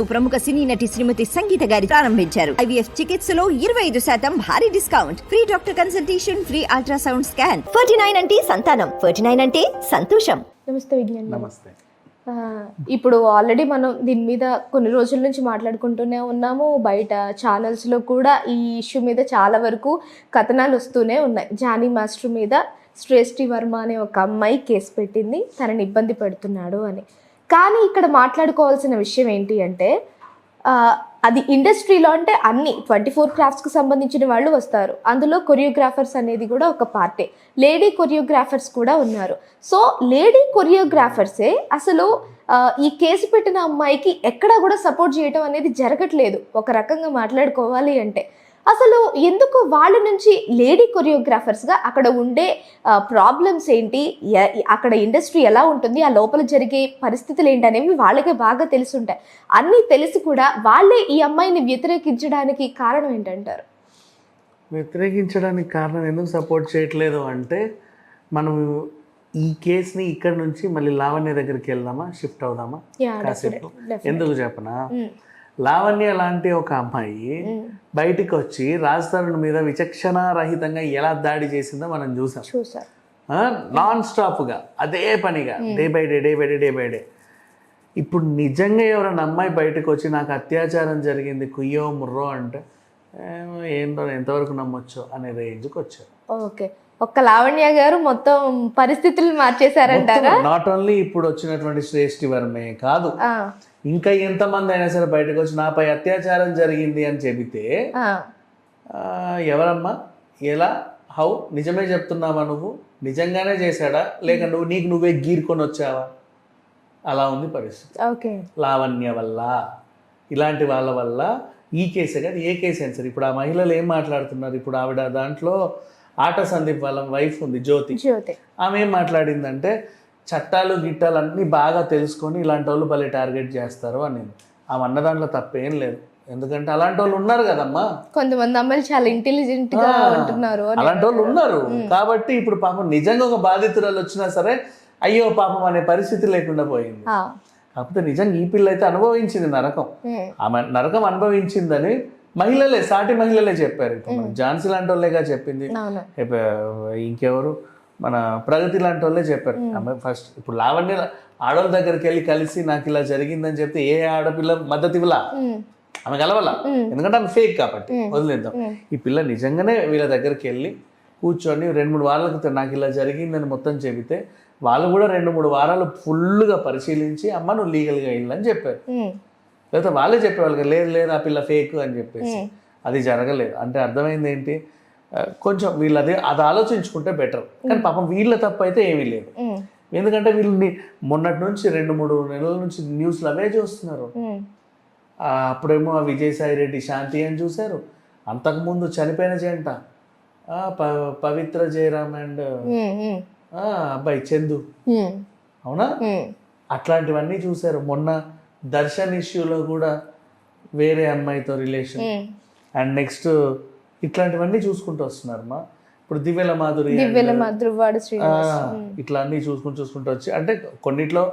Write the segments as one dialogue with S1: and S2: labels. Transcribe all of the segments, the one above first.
S1: ప్రముఖ సినీ నటి శ్రీమతి సంగీత గారి ప్రారంభించారు. ఐవీఎఫ్ చికిత్సలో ఇరవై ఐదు శాతం భారీ discount. Free doctor consultation free ultrasound scan. Ferty nine అంటే సంతానం. ఫర్టీ నైన్ అంటే సంతోషం.
S2: నమస్తే విజ్ఞాన్.
S3: నమస్తే.
S2: ఇప్పుడు ఆల్రెడీ మనం దీని మీద కొన్ని రోజుల నుంచి మాట్లాడుకుంటూనే ఉన్నాము. బయట ఛానల్స్లో కూడా ఈ ఇష్యూ మీద చాలా వరకు కథనాలు వస్తూనే ఉన్నాయి. జానీ మాస్టర్ మీద శ్రేష్ఠి వర్మ అనే ఒక అమ్మాయి కేసు పెట్టింది. తనని ఇబ్బంది పెడుతున్నాడు అని. కానీ ఇక్కడ మాట్లాడుకోవాల్సిన విషయం ఏంటి అంటే అది ఇండస్ట్రీలో అంటే అన్ని ట్వంటీ ఫోర్ క్రాఫ్ట్స్కి సంబంధించిన వాళ్ళు వస్తారు. అందులో కొరియోగ్రాఫర్స్ అనేది కూడా ఒక పార్టే. లేడీ కొరియోగ్రాఫర్స్ కూడా ఉన్నారు. సో లేడీ కొరియోగ్రాఫర్సే అసలు ఈ కేసు పెట్టిన అమ్మాయికి ఎక్కడా కూడా సపోర్ట్ చేయటం అనేది జరగట్లేదు. ఒక రకంగా మాట్లాడుకోవాలి అంటే. అసలు ఎందుకు వాళ్ళ నుంచి లేడీ కొరియోగ్రాఫర్స్గా అక్కడ ఉండే ప్రాబ్లమ్స్ ఏంటి? అక్కడ ఇండస్ట్రీ ఎలా ఉంటుంది? ఆ లోపల జరిగే పరిస్థితులు ఏంటి అనేవి వాళ్ళకే బాగా తెలిసి ఉంటాయి అన్నీ తెలిసి కూడా వాళ్ళే ఈ అమ్మాయిని వ్యతిరేకించడానికి కారణం ఏంటంటారు?
S3: వ్యతిరేకించడానికి కారణం ఎందుకు సపోర్ట్ చేయట్లేదు అంటే మనం ఈ కేసుని ఇక్కడ నుంచి మళ్ళీ లావణ్య దగ్గరికి వెళ్దామా? షిఫ్ట్ అవుదామా? కాసేపు. ఎందుకు చెప్పనా?
S2: Mm.
S3: లావణ్య లాంటి ఒక అమ్మాయి. బయటికి వచ్చి రాజ్ తరుణ్ మీద విచక్షణ రహితంగా ఎలా దాడి చేసిందో మనం చూసాం. నాన్ స్టాప్గా అదే పనిగా day by day day by day day by day ఇప్పుడు నిజంగా ఎవరైనా అమ్మాయి బయటకు వచ్చి నాకు అత్యాచారం జరిగింది కుయ్యో ముర్రో అంటే ఏంటో ఎంతవరకు నమ్మొచ్చు అనే రేంజ్కి వచ్చారు
S2: ఓకే. ఒక్క లావణ్య గారు మొత్తం పరిస్థితులు మార్చేశారంటారా?
S3: నాట్ ఓన్లీ ఇప్పుడు వచ్చినటువంటి శ్రేష్ఠి వర్మే కాదు ఇంకా ఎంతమంది అయినా సరే బయటకు వచ్చి నాపై అత్యాచారం జరిగింది అని చెబితే ఎవరమ్మా? ఎలా? హౌ? నిజమే చెప్తున్నావా నువ్వు? నిజంగానే చేశాడా? లేక నువ్వు నీకు నువ్వే గీరుకొని వచ్చావా? అలా ఉంది పరిస్థితి.
S2: ఓకే.
S3: లావణ్య వల్ల ఇలాంటి వాళ్ళ వల్ల ఈ కేసే కాదు ఏ కేసు అయినా సరే. ఇప్పుడు ఆ మహిళలు ఏం మాట్లాడుతున్నారు? ఇప్పుడు ఆవిడ దాంట్లో ఆట సందీప్ వాళ్ళ వైఫ్ ఉంది జ్యోతి.
S2: జ్యోతి.
S3: ఆమె ఏం మాట్లాడిందంటే చట్టాలు గిట్టాలు అన్నీ బాగా తెలుసుకొని ఇలాంటి వాళ్ళు భలే టార్గెట్ చేస్తారు అని ఆమె అన్న దాంట్లో తప్పేం లేదు. ఎందుకంటే అలాంటి వాళ్ళు ఉన్నారు కదమ్మా.
S2: కొంతమంది అమ్మాయిలు చాలా
S3: ఇంటెలిజెంట్గా
S2: ఉంటున్నారు
S3: అలాంటి వాళ్ళు ఉన్నారు. కాబట్టి ఇప్పుడు పాపం నిజంగా ఒక బాధితురాలు వచ్చినా సరే అయ్యో పాపం అనే పరిస్థితి లేకుండా పోయింది. కాకపోతే నిజంగా ఈ పిల్ల అయితే అనుభవించింది నరకం. ఆమె నరకం అనుభవించిందని మహిళలే సాటి మహిళలే చెప్పారు. ఇప్పుడు ఝాన్సీ లాంటి వాళ్ళేగా చెప్పింది. ఇంకెవరు? మన ప్రగతి లాంటి వాళ్ళే చెప్పారు. ఆమె ఫస్ట్ ఇప్పుడు లావణ్య ఆడవాళ్ళ దగ్గరికి వెళ్ళి కలిసి నాకు ఇలా జరిగిందని చెప్తే ఏ ఆడపిల్ల మద్దతు ఇవ్వలా? ఆమె కలవాల? ఎందుకంటే ఆమె ఫేక్ కాబట్టి. వదిలేద్దాం. ఈ పిల్ల నిజంగానే వీళ్ళ దగ్గరికి వెళ్ళి కూర్చొని రెండు మూడు వారాల క్రితం నాకు ఇలా జరిగిందని మొత్తం చెబితే వాళ్ళు కూడా రెండు మూడు వారాలు ఫుల్గా పరిశీలించి అమ్మ నువ్వు లీగల్గా వెళ్ళని చెప్పారు. లేకపోతే వాళ్ళే చెప్పేవాళ్ళు లేదు లేదు ఆ పిల్ల ఫేక్ అని చెప్పేసి. అది జరగలేదు. అంటే అర్థమైంది ఏంటి? కొంచెం వీళ్ళు అది అది ఆలోచించుకుంటే బెటర్ కానీ పాపం వీళ్ళ తప్పు అయితే ఏమీ లేదు. ఎందుకంటే వీళ్ళని మొన్నటి నుంచి రెండు మూడు నెలల నుంచి న్యూస్లు అవే చూస్తున్నారు. అప్పుడేమో ఆ విజయసాయి రెడ్డి శాంతి అని చూశారు. అంతకుముందు చనిపోయిన జంట. పవిత్ర జయరామ్ అండ్ అబ్బాయి చందు. అవునా? అట్లాంటివన్నీ చూశారు. మొన్న దర్శన్ ఇష్యూలో కూడా వేరే అమ్మాయితో రిలేషన్. అండ్ నెక్స్ట్ ఇట్లాంటివన్నీ చూసుకుంటూ వస్తున్నారు మా. ఇప్పుడు దివ్యల మాధురి
S2: దివ్యల మధురవాడు
S3: ఇట్లా అన్నీ చూసుకుంటూ చూసుకుంటూ వచ్చి అంటే కొన్నిట్లో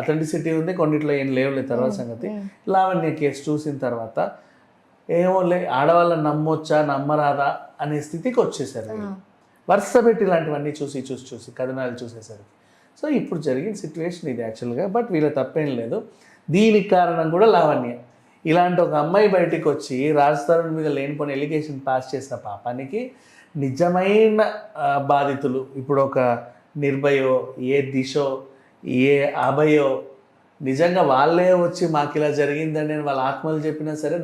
S3: అథెంటిసిటీ ఉంది కొన్నిట్లో ఏం లేవులే తర్వాత సంగతి. లావణ్య కేసు చూసిన తర్వాత ఏమో లే ఆడవాళ్ళని నమ్మొచ్చా నమ్మరాదా అనే స్థితికి వచ్చేసారు. వరుస పెట్టి ఇలాంటివన్నీ చూసి చూసి చూసి కథనాలు చూసేసరికి. సో ఇప్పుడు జరిగిన సిచ్యువేషన్ ఇది యాక్చువల్గా బట్ వీళ్ళ తప్పేం లేదు. దీనికి కారణం కూడా లావణ్య. ఇలాంటి ఒక అమ్మాయి బయటికి వచ్చి రాజ్ తరుణ్ మీద లేనిపోయిన ఎలిగేషన్ పాస్ చేసిన పాపానికి నిజమైన బాధితులు. ఇప్పుడు ఒక నిర్భయో ఏ దిశో ఏ అభయో నిజంగా వాళ్ళే వచ్చి మాకు ఇలా జరిగిందని వాళ్ళ ఆత్మలు చెప్పినా సరే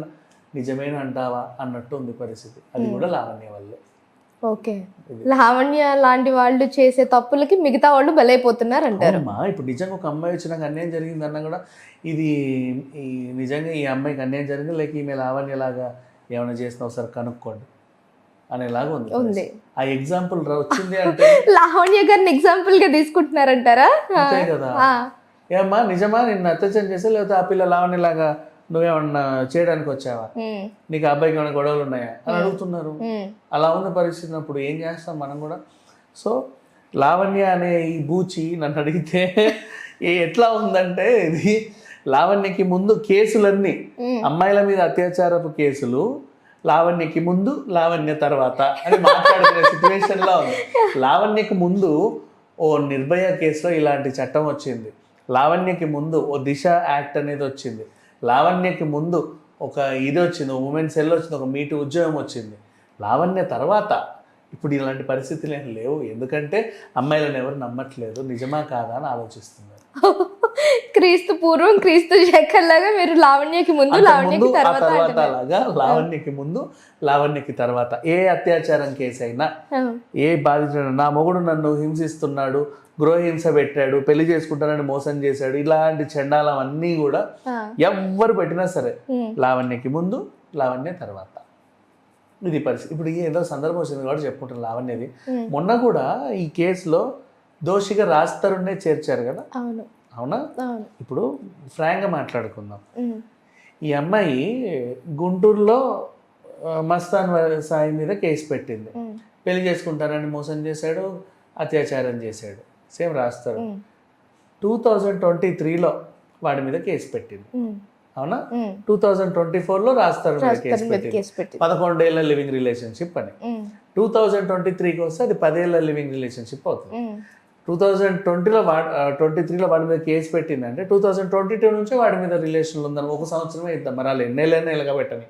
S3: నిజమైన అంటావా అన్నట్టు ఉంది పరిస్థితి. అది కూడా లావణ్య వల్లే.
S2: ఓకే. లావణ్య లాంటి వాళ్ళు చేసే తప్పులకి మిగతా వాళ్ళు బలైపోతున్నారు అంటారు
S3: ఇప్పుడు నిజంగా ఒక అమ్మాయి వచ్చి నాకు అన్యాయం జరిగింది అన్నా కూడా ఇది ఈ నిజంగా ఈ అమ్మాయికి అన్యాయం జరిగింది లేక ఈమె లావణ్యలాగా ఏమైనా చేసినా ఒకసారి కనుక్కోండి అనేలాగా ఉంది
S2: ఉంది.
S3: ఆ ఎగ్జాంపుల్ వచ్చింది అంటే?
S2: లావణ్య గారిని ఎగ్జాంపుల్గా తీసుకుంటున్నారంటారా?
S3: అంతే కదా. ఏమ్మా నిజమా? నిన్ను అత్యాచారం చేసా లేకపోతే ఆ పిల్ల లావణ్యలాగా నువ్వేమన్నా చేయడానికి వచ్చావా? నీకు అబ్బాయికి ఏమైనా గొడవలు ఉన్నాయా? అని అడుగుతున్నారు. అలా ఉన్న పరిస్థితి అప్పుడు ఏం చేస్తాం మనం కూడా? సో లావణ్య అనే ఈ బూచి నన్ను అడిగితే ఎట్లా ఉందంటే ఇది లావణ్యకి ముందు కేసులన్నీ. అమ్మాయిల మీద అత్యాచారపు కేసులు లావణ్యకి ముందు లావణ్య తర్వాత అని మాట్లాడుకునే సిచ్యువేషన్లో ఉంది. లావణ్యకి ముందు ఓ నిర్భయ కేసులో ఇలాంటి చట్టం వచ్చింది. లావణ్యకి ముందు ఓ దిశ యాక్ట్ అనేది వచ్చింది. లావణ్యకి ముందు ఒక ఇది వచ్చింది ఉమెన్ సెల్ వచ్చింది ఒక మీటు ఉద్యోగం వచ్చింది. లావణ్య తర్వాత ఇప్పుడు ఇలాంటి పరిస్థితులు ఏం లేవు. ఎందుకంటే అమ్మాయిలను ఎవరు నమ్మట్లేదు. నిజమా కాదా అని ఆలోచిస్తున్నారు.
S2: క్రీస్తు పూర్వం క్రీస్తు శేఖర్ లాగా మీరు లావణ్యకి ముందు లావణ్యకి తర్వాత.
S3: అలాగా లావణ్యకి ముందు లావణ్యకి తర్వాత. ఏ అత్యాచారం కేసు అయినా ఏ బాధితుడు నా మొగుడు నన్ను హింసిస్తున్నాడు గృహహింస పెట్టాడు పెళ్ళి చేసుకుంటానని మోసం చేశాడు ఇలాంటి చండాలం అన్నీ కూడా ఎవ్వరు పెట్టినా సరే లావణ్యకి ముందు లావణ్య తర్వాత. ఇది పరిస్థితి. ఇప్పుడు ఏదో సందర్భం వచ్చింది కాబట్టి చెప్పుకుంటాను లావణ్యది. మొన్న కూడా ఈ కేసులో దోషిగా రాస్తారునే చేర్చారు కదా?
S2: అవును.
S3: అవునా? ఇప్పుడు ఫ్రాంక్గా మాట్లాడుకుందాం. ఈ అమ్మాయి గుంటూరులో మస్తాన్ సాయి మీద కేసు పెట్టింది. పెళ్ళి చేసుకుంటానని మోసం చేశాడు అత్యాచారం చేశాడు. సేమ్ రాస్తారు. టూ థౌజండ్ ట్వంటీ త్రీలో వాడి మీద కేసు పెట్టింది. అవునా. టూ థౌజండ్ ట్వంటీ ఫోర్లో రాస్తారు కేసు పెట్టింది. పదకొండేళ్ళ లివింగ్ రిలేషన్షిప్ అని. టూ థౌజండ్ ట్వంటీ త్రీకి వస్తే అది పదేళ్ళ లివింగ్ రిలేషన్షిప్ అవుతుంది. టూ థౌజండ్ ట్వంటీలో వాడి ట్వంటీ త్రీలో వాడి మీద కేసు పెట్టిందంటే టూ థౌజండ్ ట్వంటీ టూ నుంచి వాడి మీద రిలేషన్లు ఉందని ఒక సంవత్సరమే ఇద్దాం. మరి వాళ్ళు ఎన్నేళ్ళైనా ఇలాగ పెట్టని.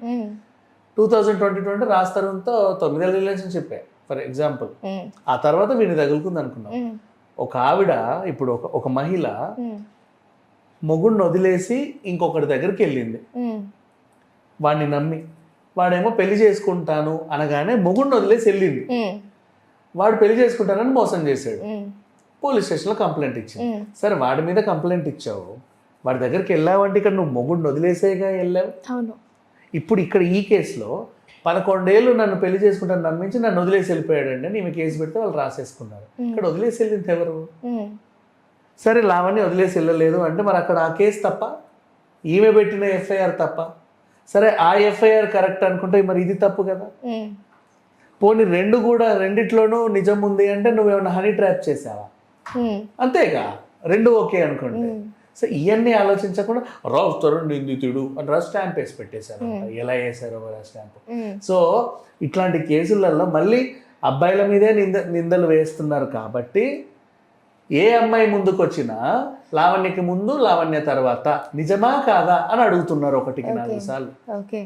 S3: టూ థౌజండ్ ట్వంటీ ట్వంటీ రాస్తారంతో తొమ్మిదేళ్ళ రిలేషన్షిప్ ఫర్ ఎగ్జాంపుల్ ఆ తర్వాత వీడిని తగులుకుంది అనుకున్నాం. ఒక ఆవిడ ఇప్పుడు ఒక ఒక మహిళ మొగుడిని వదిలేసి ఇంకొకటి దగ్గరికి వెళ్ళింది. వాడిని నమ్మి వాడేమో పెళ్ళి చేసుకుంటాను అనగానే మొగుడిని వదిలేసి వెళ్ళింది. వాడు పెళ్ళి చేసుకుంటానని మోసం చేశాడు. పోలీస్ స్టేషన్లో కంప్లైంట్ ఇచ్చింది. సరే వాడి మీద కంప్లైంట్ ఇచ్చావు. వాడి దగ్గరికి వెళ్ళావంటే ఇక్కడ నువ్వు మొగుడిని వదిలేసేగా వెళ్ళావు?
S2: అవును.
S3: ఇప్పుడు ఇక్కడ ఈ కేసులో పదకొండేళ్ళు నన్ను పెళ్ళి చేసుకుంటాను నమ్మించి నన్ను వదిలేసి వెళ్ళిపోయాడండి అని ఈమె కేసు పెడితే వాళ్ళు రాసేసుకున్నారు. ఇక్కడ వదిలేసి వెళ్ళింది ఎవరు? సరే లావణ్య వదిలేసి వెళ్ళలేదు అంటే మరి అక్కడ ఆ కేసు తప్ప? ఈమె పెట్టిన ఎఫ్ఐఆర్ తప్ప? సరే ఆ ఎఫ్ఐఆర్ కరెక్ట్ అనుకుంటే మరి ఇది తప్పు కదా? పోనీ రెండు కూడా రెండిట్లోనూ నిజం ఉంది అంటే నువ్వేమన్నా హనీ ట్రాప్ చేసావా? అంతేగా రెండు ఓకే అనుకోండి. సో ఇవన్నీ ఆలోచించకుండా రావు తరుణ్ నిందితుడు అని రా స్టాంప్ వేసి పెట్టేశారు ఎలా వేసారో ఆ స్టాంప్. సో ఇట్లాంటి కేసులలో మళ్ళీ అబ్బాయిల మీదే నింద నిందలు వేస్తున్నారు కాబట్టి ఏ అమ్మాయి ముందుకు వచ్చినా లావణ్యకి ముందు లావణ్య తర్వాత నిజమా కాదా? అని అడుగుతున్నారు ఒకటికి నాలుగు సార్లు.
S2: ఓకే.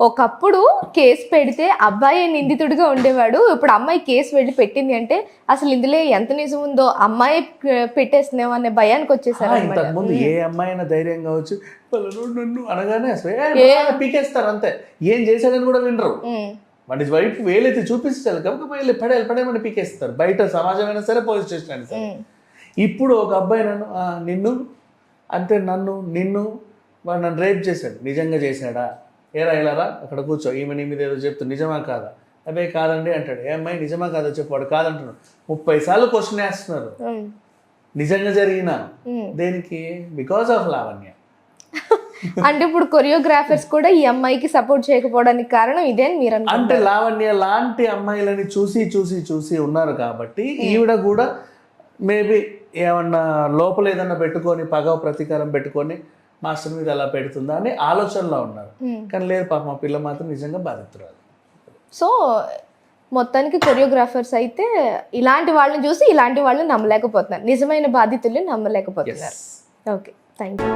S2: ఒకప్పుడు కేసు పెడితే అబ్బాయి నిందితుడిగా ఉండేవాడు. ఇప్పుడు అమ్మాయి కేసు వెళ్ళి పెట్టింది అంటే అసలు ఇందులో ఎంత నిజం ఉందో అమ్మాయి పెట్టేస్తున్నాం అనే భయానికి వచ్చేసారు
S3: ఏ అమ్మాయి అయినా ధైర్యంగా వచ్చి "పలానోడు నన్ను అనగానే పీకేస్తారు అంతే ఏం చేశాడని కూడా వినరు. వాడి వైపు వేలైతే చూపించాలి కాబట్టి వెళ్ళి పడేయాలి పడేయమని పీకేస్తారు. బయట సమాజం అయినా సరే పోలీస్ స్టేషన్ అయినా సరే. ఇప్పుడు ఒక అబ్బాయి నన్ను "ఆ, నిన్ను అంటే నన్ను నిన్ను వాడు నన్ను రేప్ చేశాడు నిజంగా చేశాడా? ఏరా ఇలారా అక్కడ కూర్చో. ఈమె నీ మీద ఏదో చెప్తూ నిజమా కాదా? అదే కాదండి అంటాడు. ఏ అమ్మాయి నిజమా కాదా చెప్పు. వాడు కాదంటున్నాడు. ముప్పై సార్లు క్వశ్చన్ వేస్తున్నారు. నిజంగా జరిగిన దేనికి? Because of Lavanya.
S2: అంటే ఇప్పుడు కొరియోగ్రాఫర్స్ కూడా ఈ అమ్మాయికి సపోర్ట్ చేయకపోవడానికి కారణం ఇదే మీరు
S3: అంటే లావణ్య లాంటి అమ్మాయిలని చూసి చూసి చూసి ఉన్నారు కాబట్టి ఈవిడ కూడా మేబీ ఏమన్నా లోపల ఏదన్నా పెట్టుకొని పగ ప్రతీకారం పెట్టుకొని మాస్టర్ మీద అలా పెడుతుందా అని ఆలోచనలో ఉన్నారు. కానీ లేదు పాప మా పిల్ల మాత్రం నిజంగా బాధితురాలు.
S2: సో మొత్తానికి కొరియోగ్రాఫర్స్ అయితే ఇలాంటి వాళ్ళని చూసి ఇలాంటి వాళ్ళని నమ్మలేకపోతున్నారు. నిజమైన బాధితుల్ని నమ్మలేకపోతున్నారు. Okay thank you